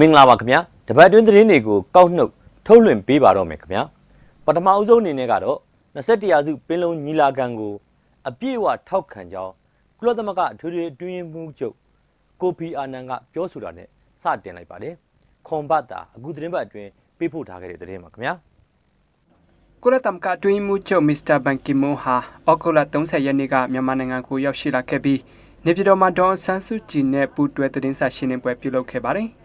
မင်္ဂလာပါခင်ဗျာတပတ်တွင်းသတင်းတွေကိုကောက်နှုတ်ထုတ်လွှင့်ပေးပါတော့မယ်ခင်ဗျာပထမအဦးဆုံးအနေနဲ့ကတော့21ရာစုပင်လုံညီလာခံကိုအပြည့်အဝထောက်ခံကြောင်းကုလသမဂ္ဂအထွေထွေအတွင်းရေးမှူးချုပ်ကိုဖီအာနန်ကပြောဆိုတာနဲ့စတင်လိုက်ပါတယ်ခွန်ဘတ်တာအခုသတင်းပတ်အတွင်းပေးပို့ထားခဲ့တဲ့သတင်းပါခင်ဗျာကုလသမဂ္ဂတွင်းမှုချုပ်မစ္စတာဘန်ကီမွန်ဟာအောက်တိုဘာ30ရက်နေ့ကမြန်မာနိုင်ငံကိုရောက်ရှိလာခဲ့ပြီးနေပြည်တော်မှာဒေါ်ဆန်းစုကြည်နဲ့ပူးတွဲသတင်းစာရှင်းလင်းပွဲပြုလုပ်ခဲ့ပါတယ်။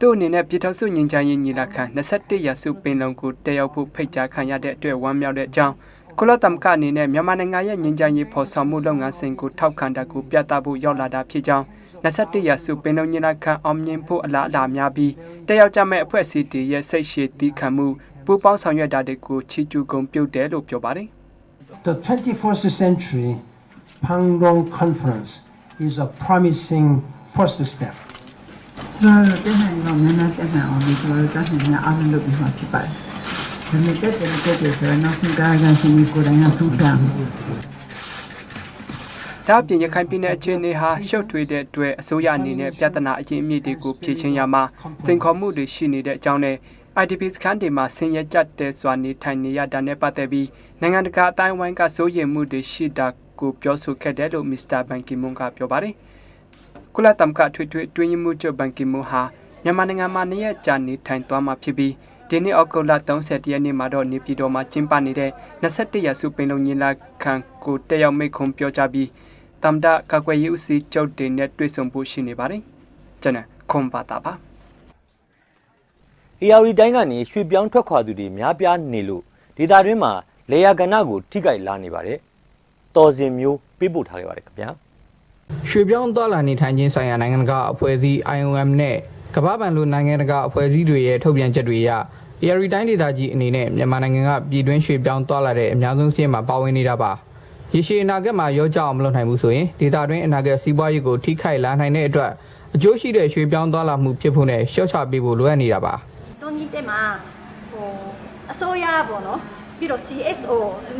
သူ့အနေနဲ့ပြည်ထောင်စုညီညွတ်ရေးညီလာခံ21ရာစုပင်လုံကိုတက်ရောက်ဖို့ဖိတ်ကြားခံရတဲ့အတွက်ဝမ်းမြောက်တဲ့အကြောင်းကုလသမဂ္ဂအနေနဲ့မြန်မာနိုင်ငံရဲ့ညီညွတ်ရေးဖော်ဆောင်မှုလုပ်ငန်းစဉ်ကိုထောက်ခံတာကိုပြသဖို့ရောက်လာတာဖြစ်ကြောင်း21ရာစုပင်လုံညီလာခံအောင်မြင်ဖို့အလားအလာများပြီးတက်ရောက်ကြမဲ့အဖွဲ့အစည်းတွေရဲ့စိတ်ရှည်တီးခံမှုပူးပေါင်းဆောင်ရွက်တာတွေကိုချီးကျူးဂုဏ်ပြုတယ်လို့ပြောပါတယ် The 21st century Pangdong Conference is a promising first step. ကျွန်တော်တို့တက်နိုင်တော့နည်းနည်းတက်နိုင်အောင်ဒီကျွန်တော်တို့တက်နိုင်တဲ့အားလုံးလုပ်ပြီးမှဖြစ်ပါတယ်။ဒါနဲ့တက်တယ်တက်တယ်ဆိုတော့နောက်ဆုံးကားကရှင်ကိုယ်တိုင်ကဆုံးဖြတ်မယ်။ဒါ့အပြင်ရခိုင်ပြည်နယ်အခြေအနေဟာရှုပ်ထွေးတဲ့အတွက်အစိုးရအနေနဲ့ပြဿနာအရင်အမြစ်တွေကိုဖြေရှင်းရမှာစိန်ခေါ်မှုတွေရှိနေတဲ့အကြောင်းနဲ့ IDP စခန်းတွေမှာဆင်းရဲကြတဲ့စွာနေထိုင်နေရတာနဲ့ပတ်သက်ပြီးနိုင်ငံတကာအတိုင်းအဝိုင်းကစိုးရိမ်မှုတွေရှိတာကိုပြောဆိုခဲ့တယ်လို့မစ္စတာဘန်ကီမွန်ကပြောပါတယ်။ ကုလသမဂ္ဂထွေထွေတွင်းရေးမှုချုပ်ဘန်ကီမွန်ဟာမြန်မာနိုင်ငံမှာနေရကြာနေထိုင်သွားမှာဖြစ်ပြီးဒီနေ့အောက်တိုဘာ30ရက်နေ့မှာတော့နေပြည်တော်မှာကျင်းပနေတဲ့21ရာစုပင်လုံညီလာခံကိုတက်ရောက်မိန့်ခွန်းပြောကြားပြီးတမ်ဒကကွယ်ရေးဦးစီးချုပ်တင်နဲ့တွေ့ဆုံဖို့ရှိနေပါတယ်။ကျွန်တော်ခွန်ပါတာပါ AR တိုင်းကနေရွှေ့ပြောင်းထွက်ခွာသူတွေများပြားနေလို့ဒေသတွင်းမှာလေယာကဏ္ဍကိုထိခိုက်လာနေပါတယ်တော်စင်မျိုးပေးပို့ထားခဲ့ပါတယ်ခင်ဗျာ ရွှေပြောင်းသွားလာနေထိုင်ခြင်းဆိုင်ရာနိုင်ငံတကာအဖွဲ့အစည်း IOM နဲ့ကမ္ဘာ့ဘဏ်လိုနိုင်ငံတကာအဖွဲ့အစည်းတွေရဲ့ထုတ်ပြန်ချက်တွေအရ AR တိုင်းဒေသကြီးအနေနဲ့မြန်မာနိုင်ငံကပြည်တွင်းရွှေပြောင်းသွားလာတဲ့အများဆုံးစီးရင်မှာပါဝင်နေတာပါရေရှည်အနာဂတ်မှာရောကြအောင်မလုပ်နိုင်ဘူးဆိုရင်ဒေသတွင်းအနာဂတ်စီးပွားရေးကိုထိခိုက်လာနိုင်တဲ့အတွက်အကျိုးရှိတဲ့ရွှေပြောင်းသွားလာမှုဖြစ်ဖို့နဲ့ရှော့ချပေးဖို့လိုအပ်နေတာပါတွန်းကြီးတက်မှာဟိုအစိုးရပေါ့နော်ပြီးတော့ CSO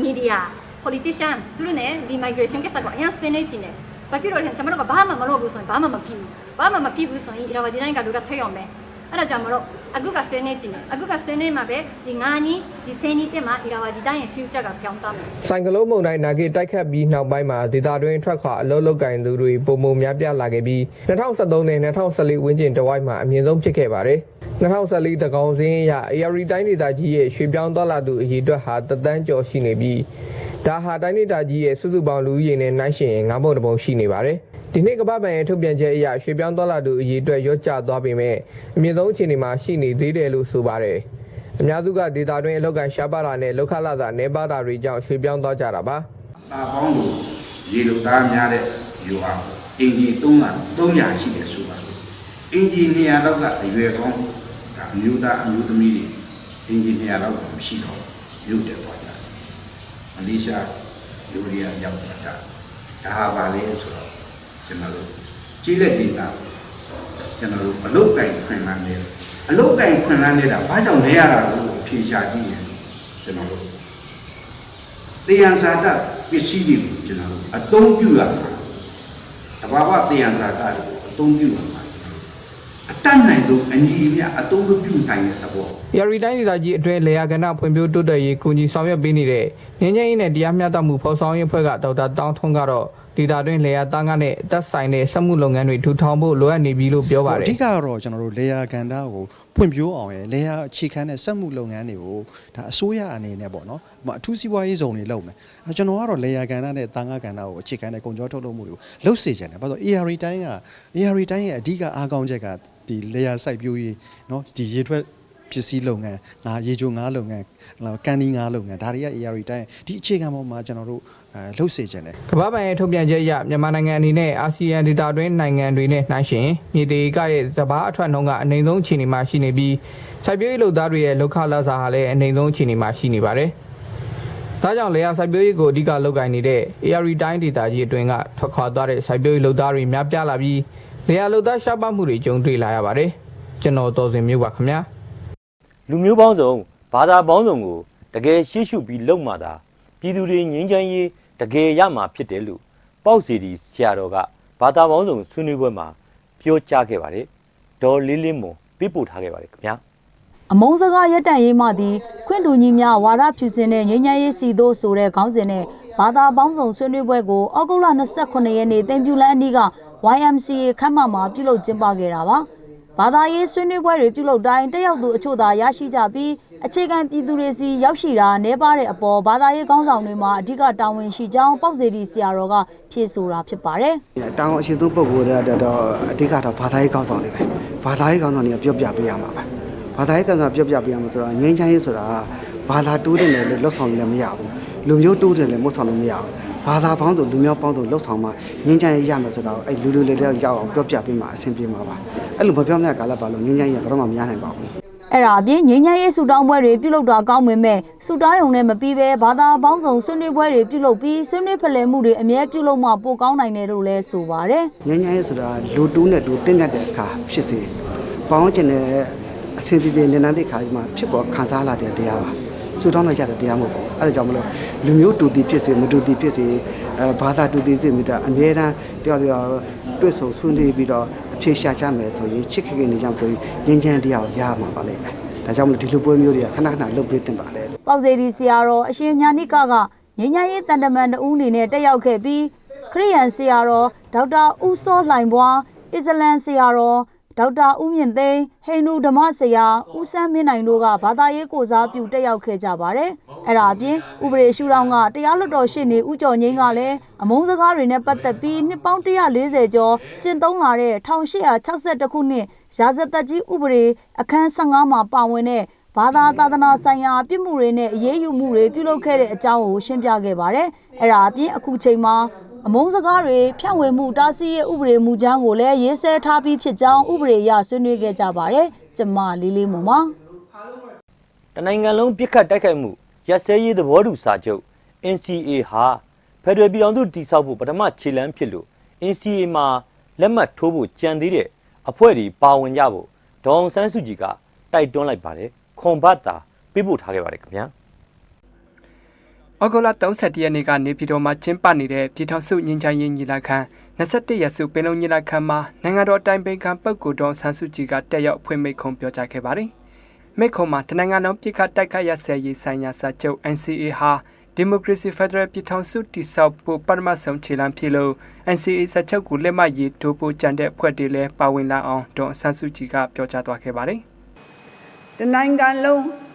media politician သူတို့ ਨੇ ဒီ migration ကိစ္စကိုအရင်ဆွေးနွေးကြည့်နေ ဘာဖြစ်လို့လဲကျွန်တော်တို့ကဘာမှမလုပ်ဘူးဆိုရင်ဘာမှမဖြစ်ဘူးဘာမှမဖြစ်ဘူးဆိုရင် Irava ဒီတိုင်းကလူကထွက်အောင်ပဲအဲ့ဒါကြောင့်မလို့အခုကဆွေးနွေးကြည့်နေအခုကဆွေးနွေးမှာပဲဒီငါးကြီးဒီဆယ်ကြီးတက်မှာ Irava ဒီတိုင်းရဲ့ future ကပြောင်းသွားမယ်ဆိုင်ကလုန်းမုန်တိုင်းနာဂစ်တိုက်ခတ်ပြီးနောက်ပိုင်းမှာဒေသတွင်းထွက်ခွာအလုပ်လုပ်ကင်သူတွေပုံမှန်များပြားလာခဲ့ပြီး2013နဲ့2014ဝန်းကျင်တဝိုက်မှာအမြင့်ဆုံးဖြစ်ခဲ့ပါတယ်2014တကောင်စင်းအရ AR တိုင်းဒေသကြီးရဲ့ရွှေပြောင်းသွားလာသူအရေအတွက်ဟာတသန်းကျော်ရှိနေပြီး ဒါဟာတိုင်းဒေသကြီးရဲ့စုစုပေါင်းလူဦးရေနဲ့နှိုင်းယှဉ်ရင်ငါးပုံတစ်ပုံရှိနေပါတယ်ဒီနေ့ကမ္ဘာ့ဘဏ်ရဲ့ထုတ်ပြန်ချက်အရရွှေပြောင်းသွားလာသူအရေအတွက်ရော့ကျသွားပေမဲ့အမြင့်ဆုံးအခြေအနေမှာရှိနေသေးတယ်လို့ဆိုပါတယ်အများစုကဒေတာတွင်းအလောက်ကန်ရှားပါတာနဲ့လောက်ခလာတာနေပါတာတွေကြောင့်ရွှေပြောင်းသွားကြတာပါတာပေါင်းလို့ရေလိုသားများတဲ့ယူဟာအင်ဂျီ300 300ရှိတယ်ဆိုပါလို့အင်ဂျီ200လောက်ကအရွယ်ကောင်းဒါအမျိုးသားအမျိုးသမီးတွေအင်ဂျီ200လောက်ကမရှိတော့ရုပ်တယ်သွားကြတယ် မလေးရှားယူရီးယားရောက်တာဒါဟာပါလေဆိုတော့ကျွန်တော်တို့ကြီးလက်ဒေတာကျွန်တော်တို့အလုတ်ကင်ခွင်လန်းနေအလုတ်ကင်ခွင်လန်းနေတာဘာကြောင့်လဲရတာလို့ဖြေရှာကြည့်ရင်ကျွန်တော်တို့တရားစာတပစ္စည်းတွေကိုကျွန်တော်တို့အသုံးပြုရမှာတဘာဝတရားစာတတွေကိုအသုံးပြုရမှာအ တတ်နိုင်ဆုံးအညီအမျှအသုံးမပြုနိုင်တဲ့သဘော။ယာရီတိုင်းဒေသကြီးအတွင်းလေယာကဏဖွံ့ဖြိုးတိုးတက်ရေးကူညီဆောင်ရွက်ပေးနေတဲ့ငင်းငင်းရေးနဲ့တရားမျှတမှုဖော်ဆောင်ရေးအဖွဲ့ကဒေါက်တာတောင်းထွန်းကတော့ဒေသတွင်းလေယာသားငါနဲ့အသက်ဆိုင်တဲ့စက်မှုလုပ်ငန်းတွေထူထောင်ဖို့လိုအပ်နေပြီလို့ပြောပါတယ်အဓိကကတော့ကျွန်တော်တို့လေယာကန်တာကိုဖွံ့ဖြိုးအောင်ရယ်လေယာအခြေခံတဲ့စက်မှုလုပ်ငန်းတွေကိုဒါအစိုးရအနေနဲ့ပေါ့နော်ဟိုအထူးစီးပွားရေးဇုံတွေလုပ်မယ်အဲကျွန်တော်ကတော့လေယာကန်တာနဲ့တာငါကန်တာကိုအခြေခံတဲ့ကုန်ကြောထုတ်လုပ်မှုတွေကိုလုပ်စေချင်တယ်ဘာလို့ AR တိုင်းက AR တိုင်းရဲ့အဓိကအားကောင်းချက်က ဒီလေယာစိုက်ပျိုးရေးနော်ဒီရေထွက်ပစ္စည်းလုပ်ငန်းငါရေချိုငါးလုပ်ငန်းကန်ဒီငါးလုပ်ငန်းဒါတွေက AR တိုင်းဒီအခြေခံပေါ်မှာကျွန်တော်တို့အဲလုပ်စေချင်တယ်။ကမ္ဘာ့ဘဏ်ရဲ့ထုတ်ပြန်ချက်အရမြန်မာနိုင်ငံအနေနဲ့အာဆီယံဒေသတွင်းနိုင်ငံတွေနဲ့နှိုင်းယှဉ်မြေသေးကရဲ့စဘာအထွက်နှုန်းကအနိုင်ဆုံးအခြေအနေမှာရှိနေပြီးစိုက်ပျိုးရေးလုပ်သားတွေရဲ့လောက်ခလာစာဟာလည်းအနိုင်ဆုံးအခြေအနေမှာရှိနေပါတယ်။ဒါကြောင့်လေယာစိုက်ပျိုးရေးကိုအဓိကလုပ်ကိုင်နေတဲ့ AR တိုင်းဒေသကြီးအတွင်းကထွက်ခွာသွားတဲ့စိုက်ပျိုးရေးလုပ်သားတွေများပြားလာပြီး လေယာလုပ်သားရှားပါမှုတွေကြုံတွေ့လာရပါတယ်။ကျွန်တော်တော်စင်မျိုးပါခင်ဗျာ။လူမျိုးပေါင်းစုံဘာသာပေါင်းစုံကိုတကယ်ရှေ့ရှုပြီးလုံမှသာပြည်သူတွေငြိမ်းချမ်းရေးတကယ်ရမှာဖြစ်တယ်လို့ပေါ့စီဒီဆရာတော်ကဘာသာပေါင်းစုံဆွေးနွေးပွဲမှာပြောကြားခဲ့ပါတယ်ဒေါ်လေးလေးမွန်ပေးပို့ထားခဲ့ပါတယ်ခင်ဗျာအမုံစကားရက်တန့်ရေးမှသည်ခွင့်တူညီများဝါဒဖြူစင်တဲ့ငြိမ်းချမ်းရေးစီတို့ဆိုတဲ့ခေါင်းစဉ်နဲ့ဘာသာပေါင်းစုံဆွေးနွေးပွဲကိုအောက်တိုဘာ29ရက်နေ့တင်ပြူလန်းအနီးက YMCA ခမ်းမမှာပြုလုပ်ကျင်းပခဲ့တာပါဘာသာရေးဆွေးနွေးပွဲတွေပြုလုပ်တိုင်းတက်ရောက်သူအချို့သာရရှိကြပြီးအခြေခံပြည်သူတွေစီရောက်ရှိတာနှဲပါတဲ့အပေါ်ဘာသာရေးခေါင်းဆောင်တွေမှာအဓိကတာဝန်ရှိကြောင်းပေါ့စေတီဆရာတော်ကဖြေဆိုတာဖြစ်ပါတယ်တောင်းအရှိဆုံးပုံကိုယ်တွေတော့အဓိကတော့ဘာသာရေးကောင်းဆောင်တွေပဲဘာသာရေးကောင်းဆောင်တွေကပြောပြပေးရမှာပဲဘာသာရေးကောင်းဆောင်ပြောပြပေးရမှာဆိုတော့ငြိမ်းချမ်းရေးဆိုတာဘာသာတိုးတယ်လည်းလှုပ်ဆောင်လည်းမရဘူးလူမျိုးတိုးတယ်လည်းမဟုတ်ဆောင်လို့မရဘူး ဘာသာပေါင်းစုလူမျိုးပေါင်းစုလှုပ်ဆောင်မှငြိမ်းချမ်းရေးရမယ်ဆိုတော့အဲ့လူလူလေးတွေရောက်အောင်ပြောပြပေးမှာအဆင်ပြေမှာပါအဲ့လိုမပြောမြတ်ကာလပါလို့ငြိမ်းချမ်းရေးကတော့မများနိုင်ပါဘူးအဲ့ဒါအပြင်ငြိမ်းချမ်းရေးဆူတောင်းပွဲတွေပြုလုပ်တာကောင်းပေမဲ့ဆူတောင်းရုံနဲ့မပြီးပဲဘာသာပေါင်းစုံဆွေးနွေးပွဲတွေပြုလုပ်ပြီးဆွေးနွေးဖလှယ်မှုတွေအမြဲပြုလုပ်မှပိုကောင်းနိုင်တယ်လို့လည်းဆိုပါတယ်ငញ្ញရေးဆိုတာလူတူးနဲ့တူတင်းတဲ့အခါဖြစ်စေပေါင်းကျင်တဲ့အစဉ်ပြေပြေနေနေတဲ့ခါဒီမှာဖြစ်ပေါ်ခံစားလာတဲ့တရားပါ စူတောင်းလိုက်ရတဲ့တရားမဟုတ်ဘူးအဲ့ဒါကြောင့်မလို့လူမျိုးတူတီဖြစ်စေမတူတီဖြစ်စေအဲဘာသာတူတီဖြစ်မိတာအမြဲတမ်းတယောက်တယောက်တွေ့ဆုံဆွေးနွေးပြီးတော့အဖြေရှာကြမယ်ဆိုရင်ချစ်ခင်ခင်နေကြဆိုရင်ငញ្ញတရားကိုရမှာပါလိမ့်မယ်ဒါကြောင့်မလို့ဒီလိုပွဲမျိုးတွေကခဏခဏလုပ်ပေးတင်ပါလေ။ပေါက်စေဒီဆရာတော်အရှင်ညာနိကကငြိမ်းချမ်းရေးတန်တမန်တဦးအနေနဲ့တက်ရောက်ခဲ့ပြီးခရိယန်ဆရာတော်ဒေါက်တာဦးစောလှိုင်ဘွားအစ္စလမ်ဆရာတော် ဒေါက်တာဦးမြင့်သိန်းဟိန္ဒူဓမ္မဆရာဦးစန်းမင်းနိုင်တို့ကဘာသာရေးကိုစားပြုတက်ရောက်ခဲ့ကြပါတယ်။အဲ့ဒါအပြင်ဥပဒေရှုထောင့်ကတရားလွတ်တော်ရှေ့နေဦးကျော်ငိမ့်ကလည်းအမုန်းစကားတွေနဲ့ပတ်သက်ပြီးနှစ်ပေါင်း140ကျော်ကျင့်သုံးလာတဲ့1862ခုနှစ်ရာဇသက်ကြီးဥပဒေအခန်း15မှာပါဝင်တဲ့ဘာသာသာသနာဆိုင်ရာပြစ်မှုတွေနဲ့အရေးယူမှုတွေပြုလုပ်ခဲ့တဲ့အကြောင်းကိုရှင်းပြခဲ့ပါတယ်။အဲ့ဒါအပြင်အခုချိန်မှာ အမုန်းစကားတွေဖြန့်ဝေမှုတားဆီးရေးဥပဒေမူကြမ်းကိုလည်းရေးဆွဲထားပြီးဖြစ်ကြောင်းဥပဒေအရဆွေးနွေးခဲ့ကြပါတယ်။ကျမလေးလေးမုံပါတနိုင်ငံလုံးပြစ်ခတ်တိုက်ခိုက်မှုရက်စဲရေးသဘောတူစာချုပ် NCA ဟာဖက်ဒရယ်ပြည်ထောင်စုတည်ဆောက်ဖို့ပထမခြေလှမ်းဖြစ်လို့ NCA မှာလက်မှတ်ထိုးဖို့ကြံသေးတဲ့အဖွဲ့တွေပါဝင်ကြဖို့ဒေါအောင်ဆန်းစုကြည်ကတိုက်တွန်းလိုက်ပါတယ်ခွန်ဘတ်တာပြပို့ထားခဲ့ပါတယ်ခင်ဗျာ ဩဂုတ်လ31ရက်နေ့ကနေပြည်တော်မှာကျင်းပနေတဲ့ပြည်ထောင်စုငြိမ်းချမ်းရေးညီလာခံ21ရက်စုပင်လုံညီလာခံမှာနိုင်ငံတော်အတိုင်ပင်ခံပုဂ္ဂိုလ်တော်ဆန်းစုကြည်ကတက်ရောက်ဖွင့်မိန့်ခွန်းပြောကြားခဲ့ပါတယ်။မိန့်ခွန်းမှာတနိုင်ငံလုံးပြည်ခတ်တိုက်ခိုက်ရဆဲရေးဆိုင်ရာစာချုပ် NCA ဟာဒီမိုကရေစီဖက်ဒရယ်ပြည်ထောင်စုတည်ဆောက်ဖို့ပထမဆုံးခြေလှမ်းဖြစ်လို့ NCA စာချုပ်ကိုလက်မှတ်ရေးထိုးဖို့ကြံတဲ့အဖွဲ့တွေလည်းပါဝင်လာအောင်ဒေါ်ဆန်းစုကြည်ကပြောကြားသွားခဲ့ပါတယ်။တနိုင်ငံလုံး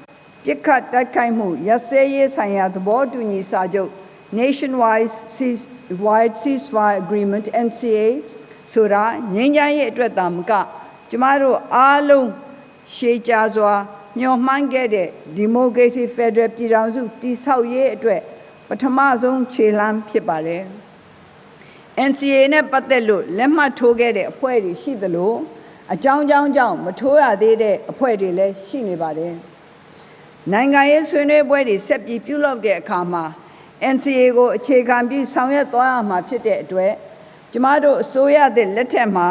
ပြစ်ခတ်တိုက်ခိုက်မှုရက်စဲရေးဆိုင်ရာသဘောတူညီစာချုပ် Nationwide Cease Wide Ceasefire Agreement NCA ဆိုတာငြိမ်းချမ်းရေးအတွက်သာမကကျမတို့အားလုံးရှေးကြစွာမျှော်မှန်းခဲ့တဲ့ဒီမိုကရေစီဖက်ဒရယ်ပြည်ထောင်စုတည်ဆောက်ရေးအတွက်ပထမဆုံးခြေလှမ်းဖြစ်ပါတယ် NCA နဲ့ပတ်သက်လို့လက်မှတ်ထိုးခဲ့တဲ့အဖွဲ့တွေရှိသလိုအကြောင်းကြောင်းကြောင့်မထိုးရသေးတဲ့အဖွဲ့တွေလည်းရှိနေပါတယ်။ နိုင်ငံရေးဆွေးနွေးပွဲတွေဆက်ပြီးပြုလုပ်တဲ့အခါမှာ NCA ကိုအခြေခံပြီးဆောင်ရွက်သွားရမှာဖြစ်တဲ့အတွက်ကျမတို့အစိုးရသည့်လက်ထက်မှာ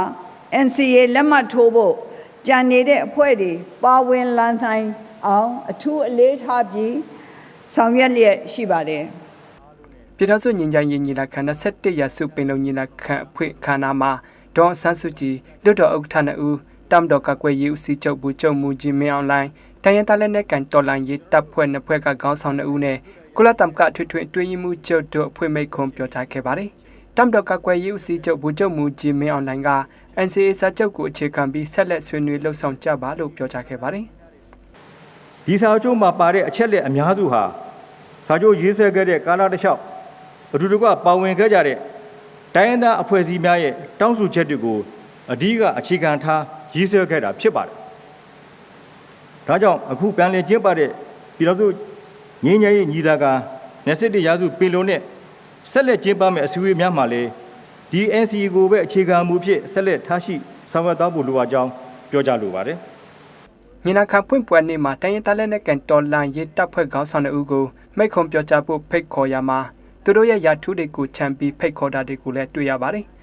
NCA လက်မှတ်ထိုးဖို့ကြံနေတဲ့အဖွဲ့တွေပါဝင်လာနိုင်အောင်အထူးအလေးထားပြီးဆောင်ရွက်လျက်ရှိပါတယ်။ပြည်ထောင်စုညီညာရေးညီလာခံ27ရာစုပင်လုံညီလာခံအဖွင့်ခမ်းနားမှာဒေါ်ဆန်းစုကြည်လွတ်တော်ဥက္ကဋ္ဌနဦးတမ်တော်ကကွယ်ရေးဦးစီးချုပ်ဘူးချုပ်မူကြီးမင်းအောင်လိုင်း တိုင်းရင်းသားလက်နက်ကန်တော်လှန်ရေးတပ်ဖွဲ့နှစ်ဖွဲ့ကခေါင်းဆောင်နဦးနဲ့ကုလသမဂ္ဂထွေထွေအတွင်းရေးမှူးချုပ်တို့အဖွင့်မိန့်ခွန်းပြောကြားခဲ့ပါတယ်။တမ်တော်ကကွယ်ရေးဦးစီးချုပ်ဘူးချုပ်မူကြီးမင်းအောင်လိုင်းက NCA စာချုပ်ကိုအခြေခံပြီးဆက်လက်ဆွေးနွေးလှုပ်ဆောင်ကြပါလို့ပြောကြားခဲ့ပါတယ်။ဒီစာချုပ်မှာပါတဲ့အချက်လက်အများစုဟာစာချုပ်ရေးဆွဲခဲ့တဲ့ကာလတစ်လျှောက်အတူတကွပါဝင်ခဲ့ကြတဲ့တိုင်းရင်းသားအဖွဲ့အစည်းများရဲ့တောင်းဆိုချက်တွေကိုအဓိကအခြေခံထားရေးဆွဲခဲ့တာဖြစ်ပါတယ်။ ဒါကြောင့်အခုပြန်လည်ကျင်းပတဲ့ပြည်တော်စုငြိမ်းချမ်းရေးညီလာခံ27ရာစုပင်လုံနဲ့ဆက်လက်ကျင်းပမယ့်အစည်းအဝေးများမှာလည်းဒီ NCA ကိုပဲအခြေခံမူဖြစ်ဆက်လက်ထားရှိဆောင်ရွက်သွားဖို့လိုအပ်ကြောင်းပြောကြားလိုပါတယ်။ညီနာခံဖွင့်ပွဲနေ့မှာတိုင်းရင်းသားလက်နက်ကန်တော်လန်ရေးတပ်ဖွဲ့ခေါင်းဆောင်တို့ကိုမိတ်ခွန်ပြောကြားဖို့ဖိတ်ခေါ်ရမှာသူတို့ရဲ့ယာထုတွေကိုခြံပြီးဖိတ်ခေါ်တာတွေကိုလည်းတွေ့ရပါတယ်။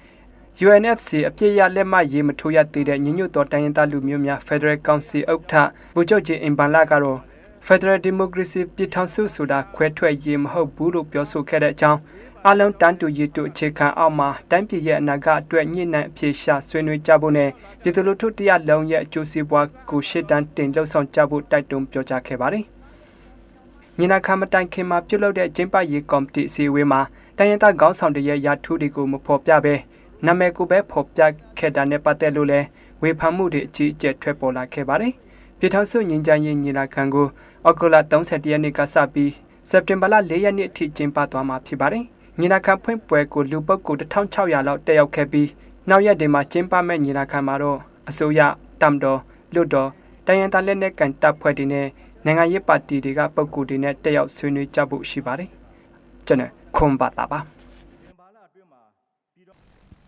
UNFC အပြည့်ရလက်မှတ်ရေးမထိုးရသေးတဲ့ညီညွတ်သောတိုင်းရင်းသားလူမျိုးများ Federal Council ဥက္ကဋ္ဌဗိုလ်ချုပ်ကြီးအင်ဘန်လာကတော့ Federal Democracy ပြည်ထောင်စုဆိုတာခွဲထွက်ရေးမဟုတ်ဘူးလို့ပြောဆိုခဲ့တဲ့အကြောင်းအလုံးတန်းတူရည်တူအခြေခံအောက်မှာတိုင်းပြည်ရဲ့အနာဂတ်အတွက်ညှိနှိုင်းအဖြေရှာဆွေးနွေးကြဖို့နဲ့ပြည်သူလူထုတရားလုံးရဲ့အကျိုးစီးပွားကိုရှေ့တန်းတင်လှုပ်ဆောင်ကြဖို့တိုက်တွန်းပြောကြားခဲ့ပါတယ်။ညီနာခံမတိုင်ခင်မှာပြုလုပ်တဲ့ကျင်းပရေးကော်မတီအစည်းအဝေးမှာတိုင်းရင်းသားခေါင်းဆောင်တွေရဲ့ရာထူးတွေကိုမဖော်ပြဘဲ နာမည်ကိုပဲဖော်ပြခဲ့တာနဲ့ပတ်သက်လို့လဲဝေဖန်မှုတွေအကြီးအကျယ်ထွက်ပေါ်လာခဲ့ပါတယ်။ပြည်ထောင်စုငြိမ်းချမ်းရေးညီလာခံကိုအောက်တိုဘာ31ရက်နေ့ကစပြီးစက်တင်ဘာလ4ရက်နေ့အထိကျင်းပသွားမှာဖြစ်ပါတယ်။ညီလာခံဖွင့်ပွဲကိုလူပုဂ္ဂိုလ်1600လောက်တက်ရောက်ခဲ့ပြီးနောက်ရက်တွေမှာကျင်းပမဲ့ညီလာခံမှာတော့အစိုးရတမ်တော်လွတ်တော်တိုင်းရင်းသားလက်နက်ကန်တပ်ဖွဲ့တွေနဲ့နိုင်ငံရေးပါတီတွေကပုဂ္ဂိုလ်တွေနဲ့တက်ရောက်ဆွေးနွေးကြဖို့ရှိပါတယ်။ကျွန်တော်ခွန်ပါတာပါ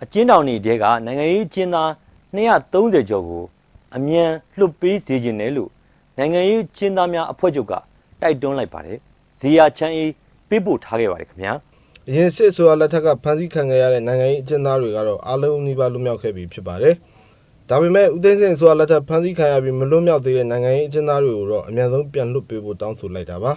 အကျဉ်းထောင်တွေတဲကနိုင်ငံရေးကျင်းသား230ကျော်ကိုအမြန်လွတ်ပေးစေခြင်းတယ်လို့နိုင်ငံရေးကျင်းသားများအဖွဲ့ချုပ်ကတိုက်တွန်းလိုက်ပါတယ်ဇီယာချမ်းအေးပေးပို့ထားခဲ့ပါတယ်ခင်ဗျာအရင်စစ်ဆိုရလက်ထက်ကဖမ်းဆီးခံခဲ့ရတဲ့နိုင်ငံရေးအကျဉ်းသားတွေကတော့အားလုံးနှိပါလွတ်မြောက်ခဲ့ပြီဖြစ်ပါတယ်။ဒါပေမဲ့ဦးသိန်းစိန်ဆိုရလက်ထက်ဖမ်းဆီးခံရပြီးမလွတ်မြောက်သေးတဲ့နိုင်ငံရေးအကျဉ်းသားတွေကိုတော့အများဆုံးပြန်လွတ်ပေးဖို့တောင်းဆိုလိုက်တာပါ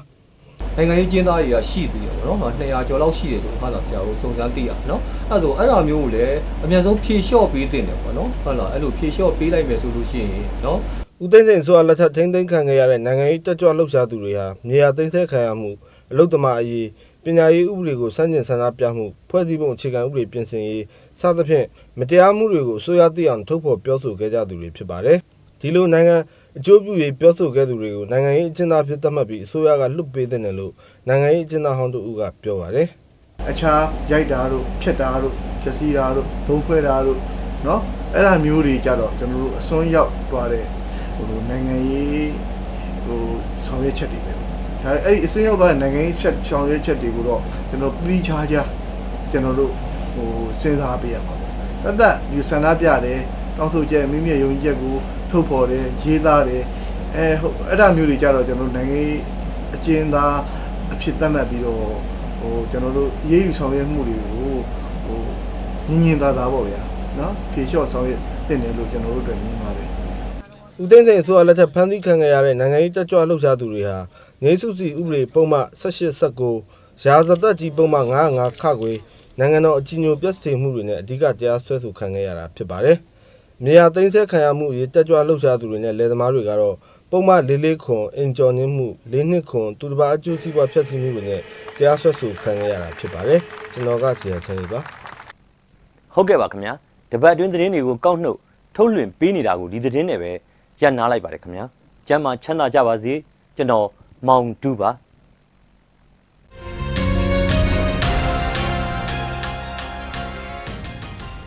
နိုင်ငံရေးကျင်းသားတွေကရှိသေးတယ်ပေါ့နော်။200ကျော်လောက်ရှိတယ်လို့ဟာလာဆရာတို့စုံစမ်းသိရနော်။အဲဒါဆိုအဲ့ဒါမျိုးကိုလည်းအများဆုံးဖြေလျှော့ပေးတင်တယ်ပေါ့နော်။ဟုတ်လားအဲ့လိုဖြေလျှော့ပေးလိုက်မယ်ဆိုလို့ရှိရင်နော်။ဦးသိန်းစိန်ဆိုရလက်ထက်ထိမ့်သိမ်းခံခဲ့ရတဲ့နိုင်ငံရေးတက်ကြွလှုပ်ရှားသူတွေဟာမြေယာသိမ်းဆည်းခံရမှုအလုတ်တမအရေးပညာရေးဥပဒေကိုစန့်ကျင်ဆန္ဒပြမှုဖွဲ့စည်းပုံအခြေခံဥပဒေပြင်ဆင်ရေးစသဖြင့်မတရားမှုတွေကိုအစိုးရသိအောင်ထုတ်ဖော်ပြောဆိုခဲ့ကြသူတွေဖြစ်ပါတယ်။ဒီလိုနိုင်ငံ အကျိုးပြုရေးပြောဆိုခဲ့သူတွေကိုနိုင်ငံရေးအကျဉ်းသားဖြစ်သတ်မှတ်ပြီးအစိုးရကလွတ်ပေးတဲ့တယ်လို့နိုင်ငံရေးအကျဉ်းသားဟောင်းတို့ကပြောပါတယ် အခြားရိုက်တာတို့ဖြတ်တာတို့ဖြက်စီးတာတို့ဘုံခွဲတာတို့เนาะအဲ့ဒါမျိုးတွေကြတော့ကျွန်တော်တို့အစွန်းရောက်သွားတဲ့ဟိုနိုင်ငံရေးဟိုဆောင်ရွက်ချက်တွေပဲဒါအဲ့ဒီအစွန်းရောက်သွားတဲ့နိုင်ငံရေးချက်ဆောင်ရွက်ချက်တွေကိုတော့ကျွန်တော်ပြီးခြားခြားကျွန်တော်တို့ဟိုစဉ်းစားပေးရမှာပေါ့တသက်ယူဆန္ဒပြတယ်တောင်းဆိုချက်မိမိရဲ့ယုံကြည်ချက်ကို ထုတ်ဖော်တယ်ရေးသားတယ်အဲဟိုအဲ့ဒါမျိုးတွေကြတော့ကျွန်တော်တို့နိုင်ငံရေးအကျဉ်းသားအဖြစ်သတ်မှတ်ပြီးတော့ဟိုကျွန်တော်တို့ရေးယူဆောင်ရွက်မှုတွေကိုဟိုညင်ညင်သာသာပေါ့ဗျာနော်ဖြေလျှော့ဆောင်ရွက်တင်တယ်လို့ကျွန်တော်တို့အတွက်မြင်ပါတယ်။ဦးသိန်းစိန်အစိုးရလက်ထက်ဖမ်းဆီးခံခဲ့ရတဲ့နိုင်ငံရေးတက်ကြွလှုပ်ရှားသူတွေဟာငြိမ်းစုစီဥပဒေပုံမှ18-19ရာဇသက်ကြီးပုံမှ905ခခွေနိုင်ငံတော်အကြီးအကျယ်ပြည့်စုံမှုတွေနဲ့အဓိကတရားစွဲဆိုခံခဲ့ရတာဖြစ်ပါတယ်။ မြေယာသိမ်းဆည်းခံရမှုရေးတက်ကြွလှုပ်ရှားသူတွေနဲ့လယ်သမားတွေကတော့ပုံမှ၄၄ခွန်အင်ကျော်နှင်းမှု၄နှစ်ခွန်သူတစ်ပါးအကျိုးစီးပွားဖျက်ဆီးမှုတွေနဲ့တရားစွဲဆိုခံခဲ့ရတာဖြစ်ပါတယ်။ကျွန်တော်ကဆရာချန်ကြီးပါဟုတ်ကဲ့ပါခင်ဗျာတပတ်အတွင်းသတင်းတွေကိုကောက်နှုတ်ထုတ်လွှင့်ပေးနေတာကိုဒီသတင်းနဲ့ပဲရပ်နားလိုက်ပါတယ်ခင်ဗျာကျမ်းမာချမ်းသာကြပါစေကျွန်တော်မောင်တူပါ